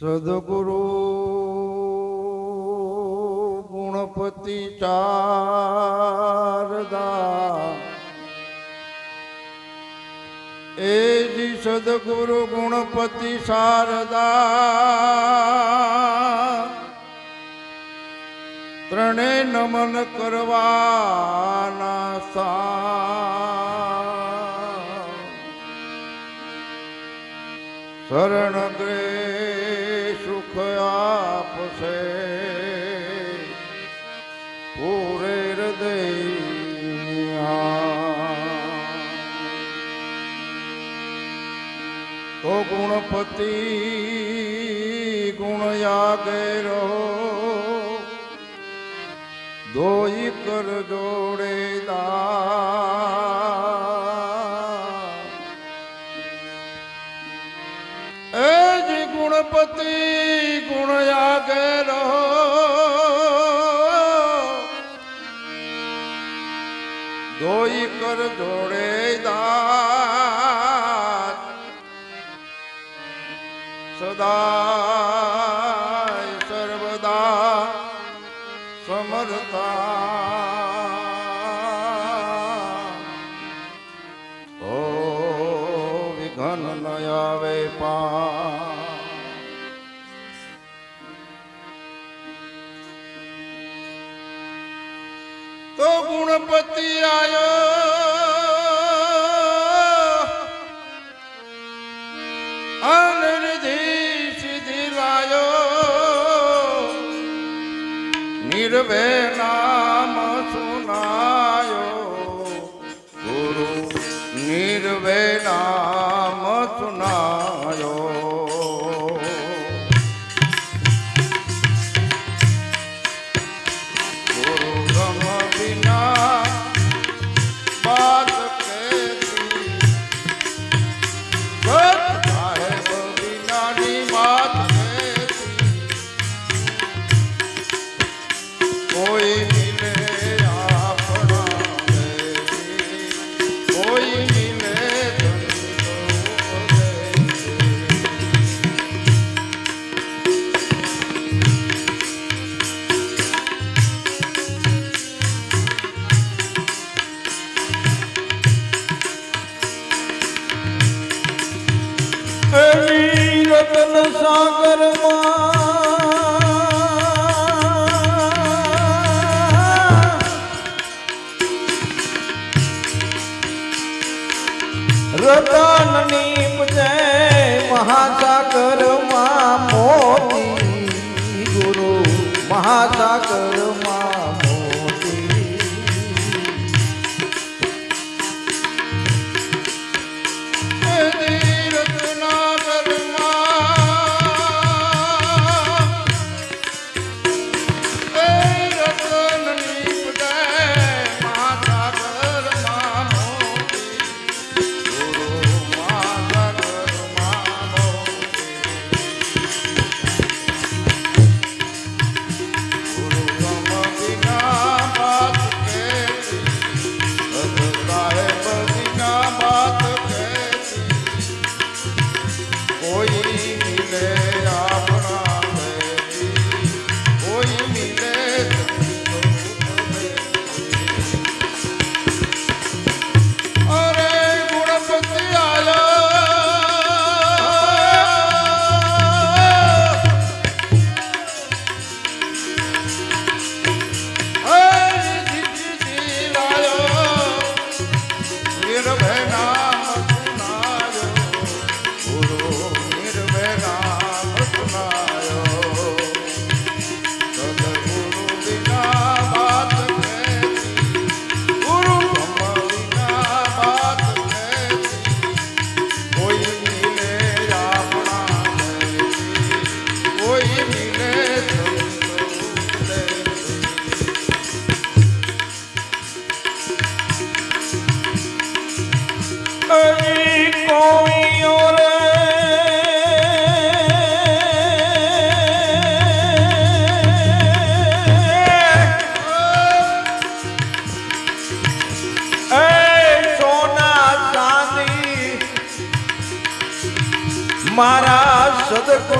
સદગુરુ ગુણપતિ ચારદા. એ જી સદગુરુ ગુણપતિ શારદા. ત્રણે નમન કરવાના સા. શરણ ગ્રે ગુણપતિ ગુણ યાગે રહો. દોઈ કર જોડે દા સદા સર્વદા સમરતા ઓ વિઘન ન આવે પા તો ગુણપતિ આયો ver. રતન નીપજે મહાસાગરમાં મોતી ગુરુ મહાસાગરમાં ભેના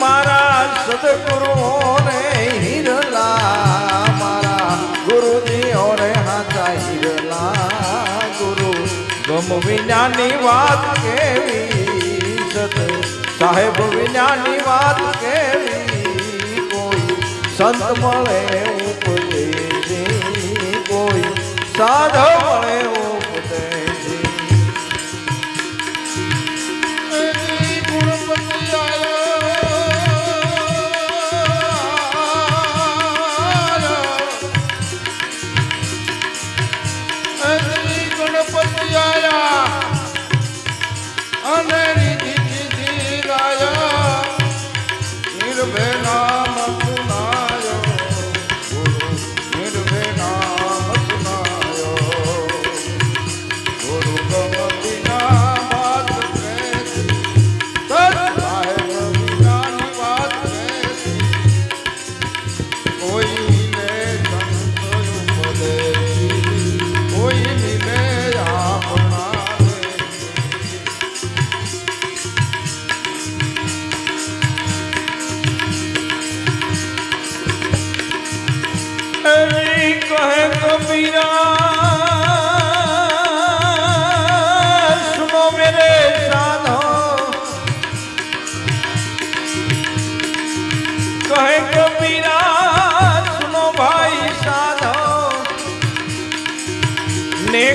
મારા સદગુરુઓને હિરલા, મારા ગુરુજીઓને હાચા હિરલા, ગુરુ. ગમ વિજ્ઞાની વાત કેવી સત સાહેબ વિજ્ઞાની વાત કેવી? કોઈ સંત મળે ઉપદેશી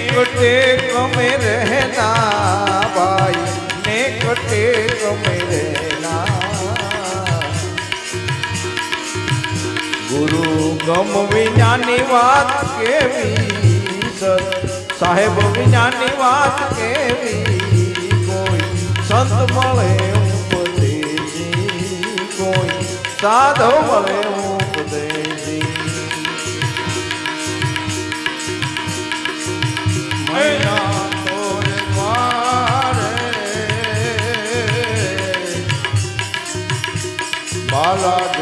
નેકટે કમે રહેના ભાઈ, નેકટે કમે રહેના. ગુરુ ગમ વિનાની વાત કેવી સાહેબ વિનાની વાત કેવી કોઈ? સંત મળે ઉપદેશી કોઈ? સાધો મળે બાલા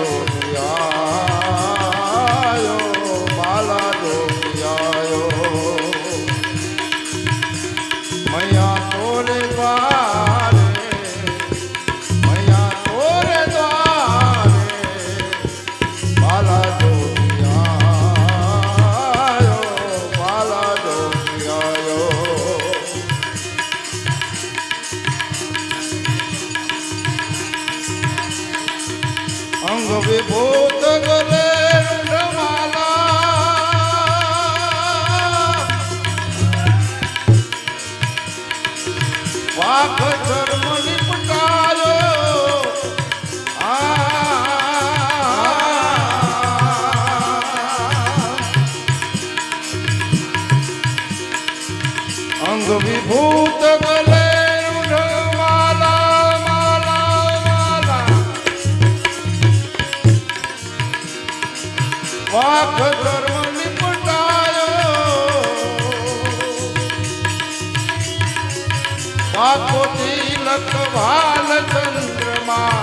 પાકો તિલક ભાલ ચંદ્રમા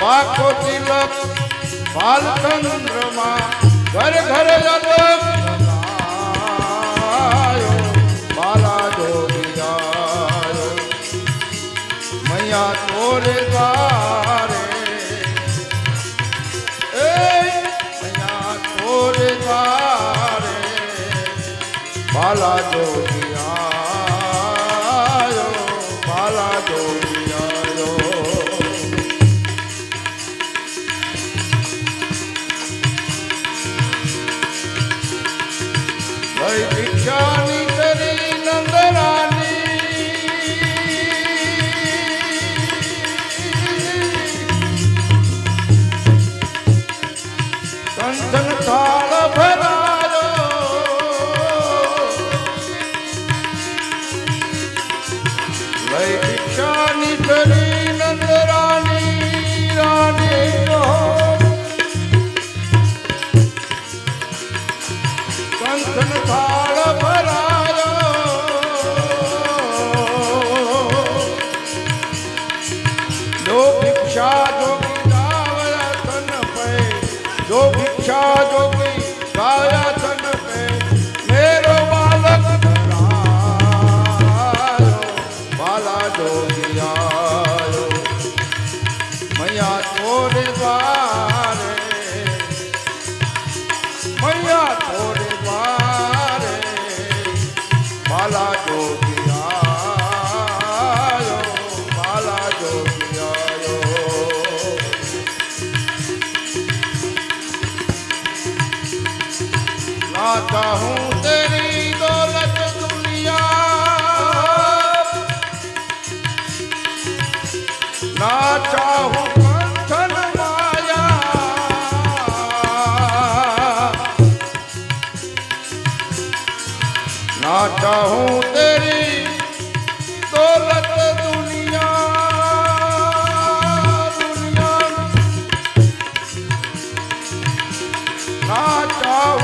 પાકો તિલક ભાલ ચંદ્રમા. ઘર ઘર અલગ મૈયા તોરે. દ્વારે એ મૈયા તોરે. દ્વારે બાલા જોગિયાયો બાલા જોગિયાયો લઈ হাটাও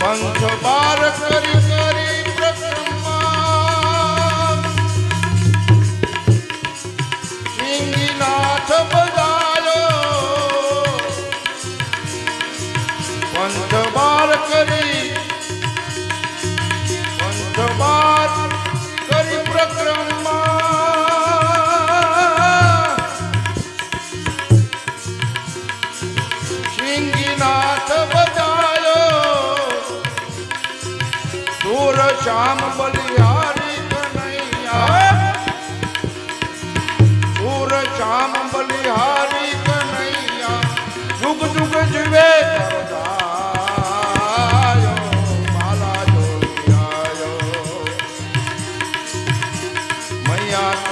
પંખ બાર કરી શ્યામ બલિયારી કનૈયા સુર શ્યામ બલિહારી કનૈયા જુગ જુગ જીવે મૈયા